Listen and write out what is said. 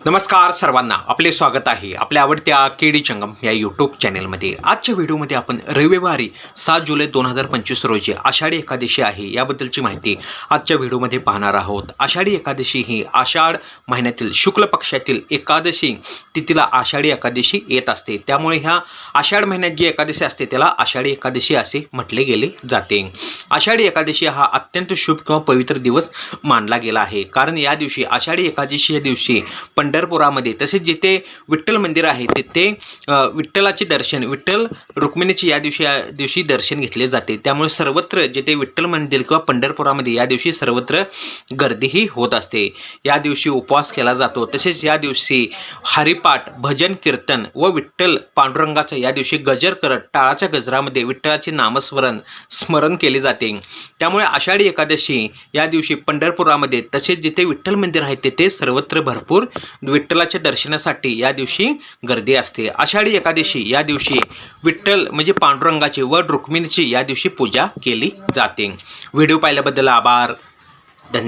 नमस्कार सर्वांना आपले स्वागत आहे आपल्या आवडत्या केडी चंगम या यूट्यूब चॅनेलमध्ये आजच्या व्हिडिओमध्ये आपण रविवारी सात जुलै दोन हजार पंचवीस रोजी आषाढी एकादशी आहे याबद्दलची माहिती आजच्या व्हिडिओमध्ये पाहणार आहोत. आषाढी एकादशी ही आषाढ महिन्यातील शुक्ल पक्षातील एकादशी तिथीला आषाढी एकादशी येत असते. त्यामुळे ह्या आषाढ महिन्यात जी एकादशी असते त्याला आषाढी एकादशी असे म्हटले गेले जाते. आषाढी एकादशी हा अत्यंत शुभ किंवा पवित्र दिवस मानला गेला आहे. कारण या दिवशी आषाढी एकादशी दिवशी दिवशी पंढरपुरामध्ये. तसेच जिथे विठ्ठल मंदिर आहे तिथे विठ्ठलाचे दर्शन विठ्ठल रुक्मिणीचे या दिवशी या दिवशी दर्शन घेतले जाते. त्यामुळे सर्वत्र जिथे विठ्ठल मंदिर किंवा पंढरपुरामध्ये या दिवशी सर्वत्र गर्दीही होत असते. या दिवशी उपवास केला जातो. तसेच या दिवशी हरिपाठ भजन कीर्तन व विठ्ठल पांडुरंगाचं या दिवशी गजर करत टाळाच्या गजरामध्ये विठ्ठलाचे नामस्मरण स्मरण केले जाते. त्यामुळे आषाढी एकादशी या दिवशी पंढरपुरामध्ये तसेच जिथे विठ्ठल मंदिर आहे तेथे सर्वत्र भरपूर विठ्ठलाच्या दर्शनासाठी या दिवशी गर्दी असते. आषाढी एकादशी या दिवशी विठ्ठल म्हणजे पांडुरंगाची व रुक्मिणीची या दिवशी पूजा केली जाते. व्हिडिओ पाहिल्याबद्दल आभार.